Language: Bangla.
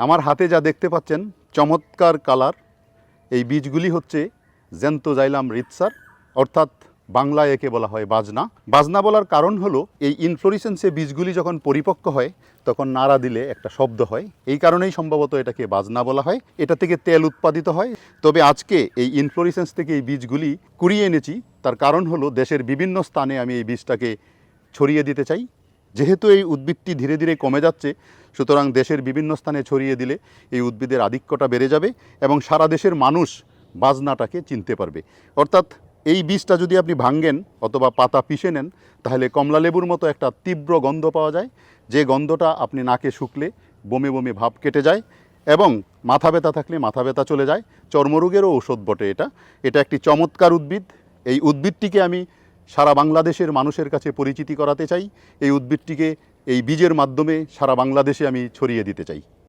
আমার হাতে যা দেখতে পাচ্ছেন, চমৎকার কালার। এই বীজগুলি হচ্ছে জেন্টোজাইলাম রিতসার অর্থাৎ বাংলায় একে বলা হয় বাজনা। বাজনা বলার কারণ হলো, এই ইনফ্লোরিসেন্সে বীজগুলি যখন পরিপক্ক হয়, তখন নাড়া দিলে একটা শব্দ হয়। এই কারণেই সম্ভবত এটাকে বাজনা বলা হয়। এটা থেকে তেল উৎপাদিত হয়। তবে আজকে এই ইনফ্লোরিসেন্স থেকে এই বীজগুলি কুড়িয়ে এনেছি। তার কারণ হলো, দেশের বিভিন্ন স্থানে আমি এই বীজটাকে ছড়িয়ে দিতে চাই। যেহেতু এই উদ্ভিদটি ধীরে ধীরে কমে যাচ্ছে, সুতরাং দেশের বিভিন্ন স্থানে ছড়িয়ে দিলে এই উদ্ভিদের আধিক্যটা বেড়ে যাবে এবং সারা দেশের মানুষ বাজনাটাকে চিনতে পারবে। অর্থাৎ এই বীজটা যদি আপনি ভাঙ্গেন অথবা পাতা পিষে নেন, তাহলে কমলা লেবুর মতো একটা তীব্র গন্ধ পাওয়া যায়। যে গন্ধটা আপনি নাকে শুকলে বমে বমে ভাব কেটে যায় এবং মাথা ব্যথা থাকলে মাথা ব্যথা চলে যায়। চর্মরোগেরও ঔষধ বটে এটা। এটা একটি চমৎকার উদ্ভিদ। এই উদ্ভিদটিকে আমি সারা বাংলাদেশের মানুষের কাছে পরিচিতি করাতে চাই। এই উদ্ভিদটিকে এই বীজের মাধ্যমে সারা বাংলাদেশে আমি ছড়িয়ে দিতে চাই।